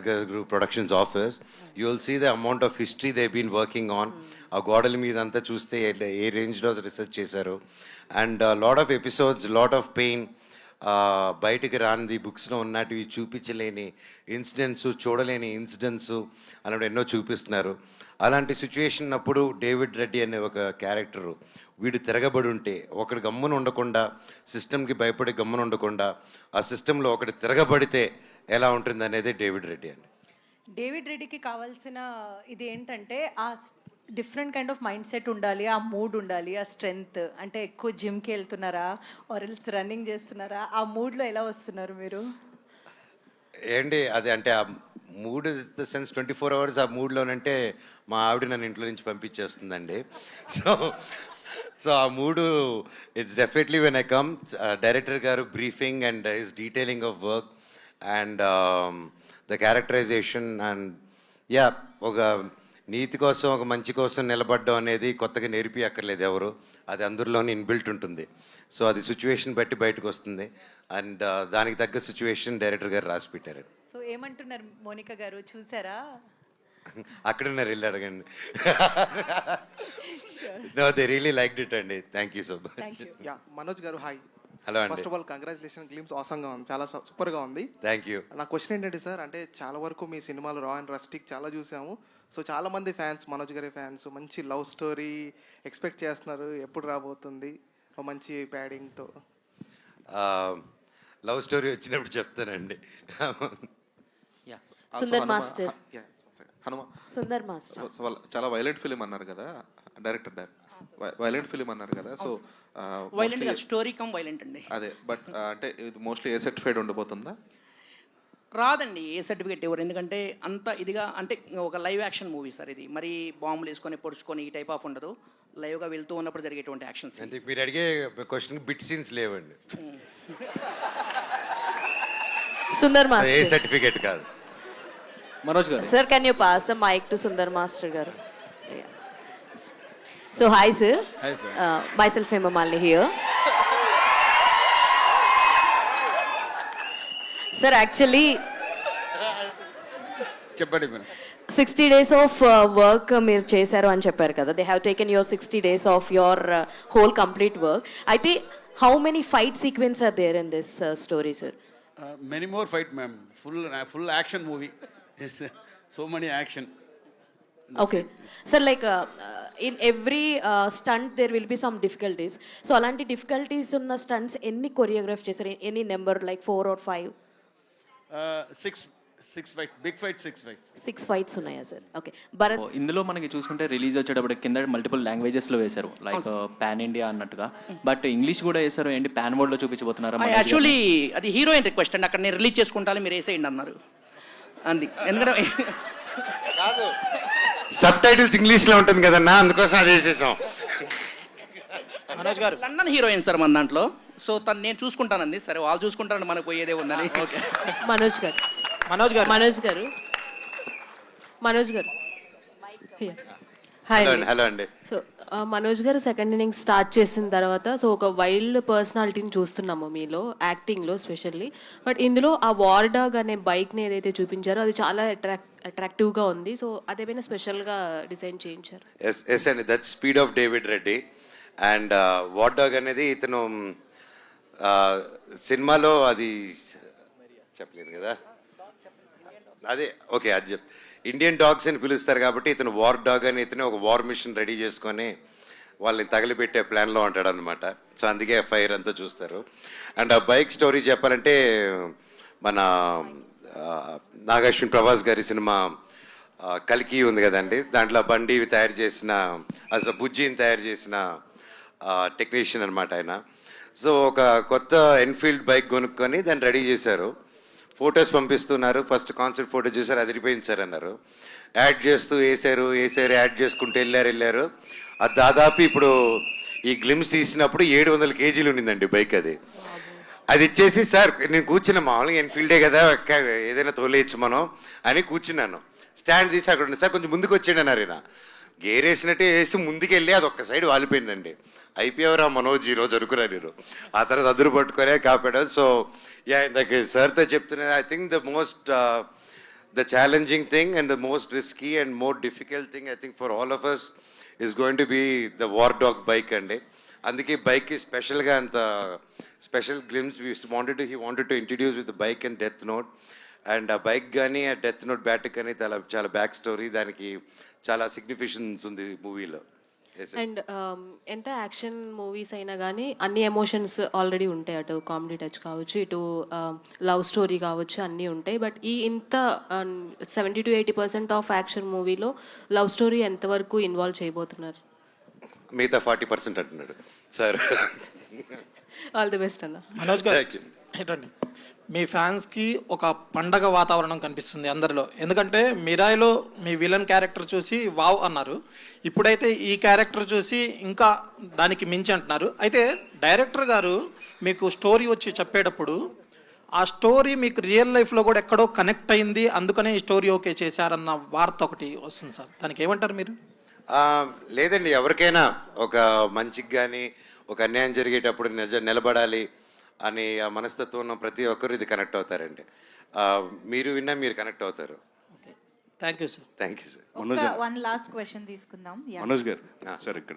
Group Productions office, you will see the amount of history they've been working on. ఆ గోడల మీద అంతా చూస్తే ఏ- రేంజ్లో రీసెర్చ్ చేశారు. And lot of episodes lot of pain బయటికి రానిది బుక్స్లో ఉన్నటివి చూపించలేని ఇన్సిడెంట్స్ చూడలేని ఇన్సిడెంట్స్ అలాంటి ఎన్నో చూపిస్తున్నారు. అలాంటి సిచ్యువేషన్ అప్పుడు డేవిడ్ రెడ్డి అనే ఒక క్యారెక్టర్ వీడు తిరగబడి ఉంటే ఒకడు గమ్మున ఉండకుండా సిస్టమ్కి భయపడి గమ్మున ఉండకుండా ఆ సిస్టంలో ఒకటి తిరగబడితే ఎలా ఉంటుంది అనేది డేవిడ్ రెడ్డి అండి. డేవిడ్ రెడ్డికి కావాల్సిన ఇది ఏంటంటే ఆ different kind of mind set ఉండాలి ఆ మూడ్ ఉండాలి ఆ స్ట్రెంగ్త్. అంటే ఎక్కువ జిమ్కి వెళ్తున్నారా ఆర్ఎల్స్ రన్నింగ్ చేస్తున్నారా ఆ మూడ్లో ఎలా వస్తున్నారు మీరు? ఏంటి అది అంటే ఆ mood the sense twenty four hours ఆ మూడ్లోనంటే మా ఆవిడ నన్ను ఇంట్లో నుంచి పంపించేస్తుందండి. సో సో ఆ mood it's definitely when I come director గారు briefing and his detailing of work. And the characterisation and yeah ఒక నీతి కోసం ఒక మంచి కోసం నిలబడడం అనేది కొత్తగా నేర్పి అక్కర్లేదు ఎవరు. అది అందరిలోని ఇన్బిల్ట్ ఉంటుంది. సో అది సిచ్యువేషన్ బట్టి బయటకు వస్తుంది. అండ్ దానికి తగ్గ సిచ్యువేషన్ డైరెక్టర్ గారు రాసి పెట్టారు. సో ఏమంటున్నారు మోనిక గారు? చూసారా? అక్కడ ఉన్నారు వెళ్ళి అడగండి. No they really like it అండి. Thank you so much Manoj గారు హాయ్ హలో అండి first of all congratulation glimpse అవసరంగా ఉంది. చాలా సూపర్గా ఉంది. థ్యాంక్ యూ నా క్వశ్చన్ ఏంటంటే సార్ అంటే చాలా వరకు మీ సినిమాలు రా అండ్ రస్టిక్ చాలా చూసాము. సో చాలా మంది ఫ్యాన్స్ మనోజ్ గారి ఫ్యాన్స్ మంచి లవ్ స్టోరీ ఎక్స్పెక్ట్ చేస్తున్నారు. ఎప్పుడు రాబోతుంది? ఒక మంచి ప్యాడింగ్తో లవ్ స్టోరీ వచ్చినప్పుడు చెప్తానండి. Sundar master. Hanuma Sundar master. So వాళ్ళ- చాలా వైలెంట్ ఫిలిం అన్నారు కదా డైరెక్టర్ వైలెంట్ ఫిలిం అన్నారు కదా so violent story cum violent అండి. అదే బట్ అంటే ఇది మోస్ట్లీ ఏ సర్టిఫైడ్ ఉండబోతుందా? రాదండి ఏ సర్టిఫికేట్ ఇవ్వరు. ఎందుకంటే అంత ఇదిగా అంటే ఒక లైవ్ యాక్షన్ మూవీ సార్ ఇది. మరి బాంబులు వేసుకొని పొడుచుకొని ఈ టైప్ ఆఫ్ ఉండదు. లైవ్గా వెళ్తూ ఉన్నప్పుడు జరిగేటువంటి యాక్షన్స్ అంటే మీరు అడిగే క్వశ్చన్ బిట్ సీన్స్ లేవండి. సుందర్ ఏ మాస్టర్. సర్టిఫికేట్ కాదు. మనోజ్ గారు. Sir can you pass the mic to Sundar master గారు? So hi sir Hi, sir. Self Hemamalini here sir actually చెప్పండి sixty days of work uh, మీరు చేశారు అని చెప్పారు కదా. They have taken your sixty days of your whole complete work అయితే how many fight sequence are there in this story sir many more fight ma'am full full action movie so many action okay sir like in every stunt there will be some difficulties so అలాంటి difficulties ఉన్న stunts ఎన్ని choreograph చేశారు? Any number like four or five six six fight big fight six fights six fights ఉన్నాయా sir okay Bharat ఇందులో మనకి చూసుకుంటే release వచ్చేటప్పుడు కింద మల్టిపుల్ లాంగ్వేజెస్లో వేశారు. లైక్ పాన్ ఇండియా అన్నట్టుగా. బట్ ఇంగ్లీష్ కూడా వేశారు. ఏంటి? పాన్ వర్డ్లో చూపించబోతున్నారా? యాక్చువల్లీ అది హీరోయిన్ రిక్వెస్ట్ అండి. అక్కడ నేను రిలీజ్ చేసుకుంటాను మీరు వేసేయండి అన్నారు. అంది. ఎందుకంటే సబ్ టైటిల్స్ ఇంగ్లీష్లో ఉంటుంది కదన్నా అందుకోసం అది వేసేసాం. లండన్ హీరోయిన్ సార్ మన దాంట్లో. సో తను నేను చూసుకుంటానండి. సరే వాళ్ళు చూసుకుంటాను మనకు పోయేదే ఉందని. ఓకే. మనోజ్ గారు. మనోజ్ గారు. మనోజ్ గారు. మనోజ్ గారు. హాయ్ హలో అండి. హలో అండి. సో మనోజ్ గారు సెకండ్ ఇన్నింగ్ స్టార్ట్ చేసిన తర్వాత సో ఒక వైల్డ్ పర్సనాలిటీని చూస్తున్నాము మీలో యాక్టింగ్లో స్పెషల్లీ బట్ ఇందులో ఆ వార్డాగ్ అనే బైక్ని ఏదైతే చూపించారో అది చాలా అట్రాక్ట్ అట్రాక్టివ్గా ఉంది. సో అదేమైనా స్పెషల్గా డిజైన్ చేయించారు? ఎస్ ఎస్ అండి that speed of David Reddy and war dog అనేది ఇతను సినిమాలో అది చెప్పలేను కదా? అదే ఓకే అది చెప్. ఇండియన్ డాగ్స్ అని పిలుస్తారు కాబట్టి ఇతను వార్ డాగ్ అని ఇతను ఒక వార్ మిషన్ రెడీ చేసుకొని వాళ్ళని తగిలిపెట్టే ప్లాన్లో ఉంటాడు అనమాట సో అందుకే ఫైర్ అంతా చూస్తారు. అండ్ ఆ బైక్ స్టోరీ చెప్పాలంటే మన ఆ, నాగార్జున ప్రభాస్ గారి సినిమా కలికి కల్కి ఉంది కదండి. దాంట్లో బండి తయారు చేసిన అసలు బుజ్జిని తయారు చేసిన టెక్నీషియన్ అనమాట ఆయన. సో ఒక కొత్త ఎన్ఫీల్డ్ బైక్ కొనుక్కొని దాన్ని రెడీ చేశారు. ఫొటోస్ పంపిస్తున్నారు. ఫస్ట్ కాన్సెప్ట్ ఫోటో చూసారు అదిరిపోయింది సార్ అన్నారు. యాడ్ చేస్తూ వేసారు వేసారు యాడ్ చేసుకుంటూ వెళ్ళారు వెళ్ళారు. అది దాదాపు ఇప్పుడు ఈ గ్లిమ్స్ తీసినప్పుడు ఏడు వందల కేజీలు ఉండిందండి బైక్ అది. అది ఇచ్చేసి సార్ నేను కూర్చున్న మామూలుగా ఎన్ఫీల్డే కదా ఏదైనా తోలేయచ్చు మనం అని కూర్చున్నాను. స్టాండ్ తీసి అక్కడ ఉంది సార్ కొంచెం ముందుకు వచ్చాడు అన్నారు ఈయన. గేర్ వేసినట్టే వేసి ముందుకెళ్ళి అది ఒక్క సైడ్ వాలిపోయిందండి. అయిపోయావరా మనోజ్ ఈ రోజు అనుకున్నారు ఆ తర్వాత అదురు పట్టుకొనే కాపాడారు. సో యా ఇందాక సార్తో చెప్తున్నది I think the most the challenging thing and the most risky and more difficult thing I think for all of us is going to be the war dog bike అండి. అందుకే bike స్పెషల్గా అంత special glimpse wanted he wanted to introduce with bike and death note and ఆ bike కానీ ఆ death note bat కానీ చాలా చాలా బ్యాక్ స్టోరీ దానికి చాలా సిగ్నిఫికెన్స్ ఉంది మూవీలో అండ్ um, ఎంత యాక్షన్ మూవీస్ అయినా కానీ అన్ని ఎమోషన్స్ ఆల్రెడీ ఉంటాయి అటు కామెడీ టచ్ కావచ్చు ఇటు లవ్ స్టోరీ కావచ్చు అన్నీ ఉంటాయి. బట్ ఈ ఇంత seventy to eighty percent of action మూవీలో లవ్ స్టోరీ ఎంతవరకు ఇన్వాల్వ్ చేయబోతున్నారు? మిగతా ఫార్టీ పర్సెంట్ అంటున్నాడు. సార్. ఆల్ ది బెస్ట్ అన్న. మనోజ్ గారు మీ ఫ్యాన్స్కి ఒక పండగ వాతావరణం కనిపిస్తుంది అందరిలో. ఎందుకంటే మిరాయిలో మీ విలన్ క్యారెక్టర్ చూసి వావ్ అన్నారు. ఇప్పుడైతే ఈ క్యారెక్టర్ చూసి ఇంకా దానికి మించి అంటున్నారు. అయితే డైరెక్టర్ గారు మీకు స్టోరీ వచ్చి చెప్పేటప్పుడు ఆ స్టోరీ మీకు రియల్ లైఫ్లో కూడా ఎక్కడో కనెక్ట్ అయింది అందుకనే ఈ స్టోరీ ఓకే చేశారన్న వార్త ఒకటి వస్తుంది సార్. దానికి ఏమంటారు మీరు లేదండి ఎవరికైనా ఒక మంచికి కానీ ఒక అన్యాయం జరిగేటప్పుడు నిజ నిలబడాలి అని ఆ మనస్తత్వం ఉన్న ప్రతి ఒక్కరు ఇది కనెక్ట్ అవుతారండి. ఆ, మీరు విన్నా మీరు కనెక్ట్ అవుతారు. Thank you sir thank you sir ఒక వన్ లాస్ట్ క్వశ్చన్ తీసుకుందాం. మనోజ్ గారు. సార్ ఇక్కడ.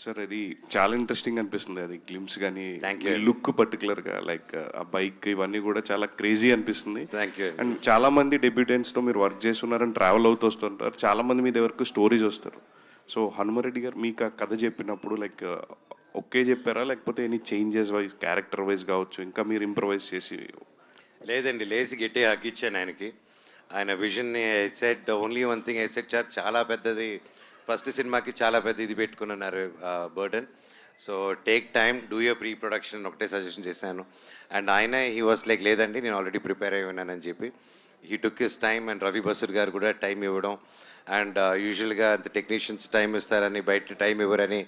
సార్ అది చాలా ఇంట్రెస్టింగ్ అనిపిస్తుంది. అది గ్లిమ్స్ కానీ. లుక్ పర్టికులర్గా లైక్ ఆ బైక్ ఇవన్నీ కూడా చాలా క్రేజీ అనిపిస్తుంది. థ్యాంక్ యూ అండ్ చాలా మంది డెబ్యూటెంట్స్తో మీరు వర్క్ చేస్తున్నారని ట్రావెల్ అవుతూ వస్తుంటారు. చాలా మంది మీ దగ్గరకు స్టోరీస్ వస్తారు. సో హనుమారెడ్డి గారు మీకు ఆ కథ చెప్పినప్పుడు లైక్ ఒకే చెప్పారా? లేకపోతే any changes wise character wise కావచ్చు ఇంకా మీరు ఇంప్రవైజ్ చేసి లేదండి లేచి గట్టి హగ్గిచ్చాను ఆయనకి. ఆయన విజన్ని set only one thing I set sir చాలా పెద్దది. ఫస్ట్ సినిమాకి చాలా పెద్ద ఇది పెట్టుకున్నారు burden so take time do your pre production ఒకటే సజెషన్ చేశాను. అండ్ ఆయన హీ వాస్ లైక్ లేదండి నేను ఆల్రెడీ ప్రిపేర్ అయి ఉన్నానని చెప్పి he took his time and Ravi Basrur గారు కూడా టైం ఇవ్వడం. అండ్ యూజువల్గా uh, అంత టెక్నీషియన్స్ టైం ఇస్తారని బయట టైం ఇవ్వరని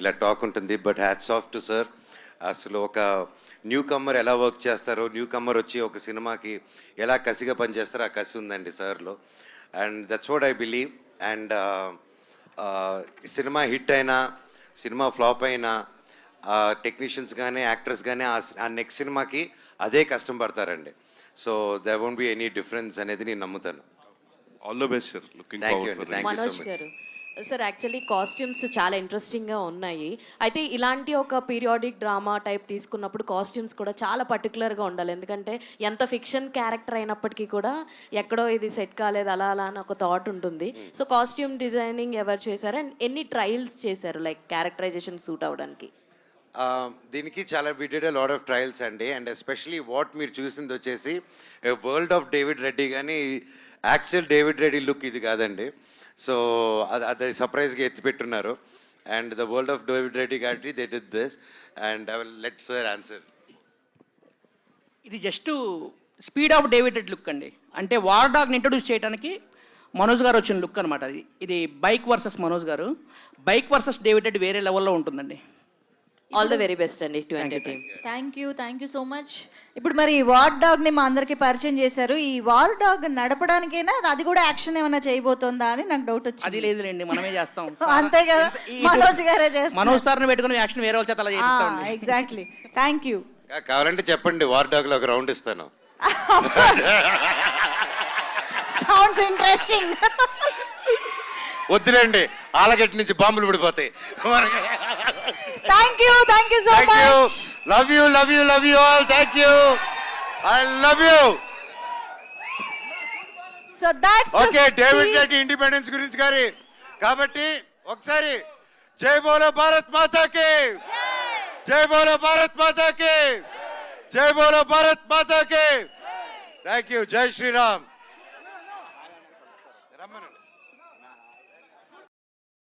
ఇలా టాక్ ఉంటుంది but hats off to sir. అసలు ఒక న్యూ కమ్మర్ ఎలా వర్క్ చేస్తారో న్యూ కమ్మర్ వచ్చి ఒక సినిమాకి ఎలా కసిగా పనిచేస్తారో ఆ కసి ఉందండి సార్లో. And that's what I believe. And cinema hit అయినా సినిమా ఫ్లాప్ అయినా టెక్నీషియన్స్ కానీ యాక్టర్స్ కానీ ఆ నెక్స్ట్ సినిమాకి అదే కష్టం పడతారండి. So they won't be any difference అనేది నేను నమ్ముతాను. All the best sir looking you forward. For so Manoj much. గారు సార్ యాక్చువల్లీ కాస్ట్యూమ్స్ చాలా ఇంట్రెస్టింగ్గా ఉన్నాయి. అయితే ఇలాంటి ఒక పీరియాడిక్ డ్రామా టైప్ తీసుకున్నప్పుడు కాస్ట్యూమ్స్ కూడా చాలా పర్టికులర్గా ఉండాలి. ఎందుకంటే ఎంత ఫిక్షన్ క్యారెక్టర్ అయినప్పటికీ కూడా ఎక్కడో ఇది సెట్ కాలేదు అలా అలా అని ఒక థాట్ ఉంటుంది. సో కాస్ట్యూమ్ డిజైనింగ్ ఎవరు చేశారు? అండ్ ఎన్ని ట్రయల్స్ చేశారు లైక్ క్యారెక్టరైజేషన్ సూట్ అవడానికి? దీనికి చాలా విడెడ్ లాడ్ ఆఫ్ ట్రయల్స్ అండి. అండ్ ఎస్పెషలీ వాట్ మీరు చూసింది వచ్చేసి వరల్డ్ ఆఫ్ డేవిడ్ రెడ్డి కానీ యాక్చువల్ డేవిడ్ రెడ్డి లుక్ ఇది కాదండి. సో అది అది సర్ప్రైజ్గా ఎత్తిపెట్టున్నారు. And the world of David Reddy కాబట్టి they did this and I will let sir answer ఇది జస్ట్ స్పీడ్ ఆఫ్ డేవిడెడ్ లుక్ అండి. అంటే వార్ డాగ్ని ఇంట్రొడ్యూస్ చేయడానికి మనోజ్ గారు వచ్చిన లుక్ అనమాట అది. ఇది బైక్ వర్సెస్ మనోజ్ గారు. బైక్ వర్సెస్ డేవిడెడ్ వేరే లెవెల్లో ఉంటుందండి. ఆల్ ద వెరీ బెస్ట్ అండి to entertain thank you thank you so much ఇప్పుడు మరి ఈ వార్ డాగ్ని మా అందరికి పరిచయం చేశారు. ఈ వార్ డాగ్ నడపడానికైనా అది కూడా యాక్షన్ ఏమైనా చేయబోతోందా అని నాకు డౌట్ అది వచ్చింది లేదులేండి మనమే చేస్తాం. అంతే కదా. మనోజ్ గారే చేస్తారు. మనోజ్ సార్ని పెట్టుకుని యాక్షన్ వేరే వాళ్ళ చేత అలా చేపిస్తామండి ఎగ్జాక్ట్లీ థ్యాంక్ యూ కావాలంటే చెప్పండి వార్ డాగ్లో ఒక రౌండ్ ఇస్తాను. సౌండ్స్ ఇంట్రెస్టింగ్ వద్దులేండి ఆలగట్టి నుంచి బాంబులు పడిపోతాయి. Thank you thank you so thank you much love you love you love you all thank you I love you so that's okay David Reddy independence గురించి గారి. కాబట్టి ఒకసారి జై బోలో భారత్ మాతాకి. జై బోలో భారత్ మాతాకి. జై బోలో భారత్ మాతాకి. థ్యాంక్ యూ జై శ్రీరామ్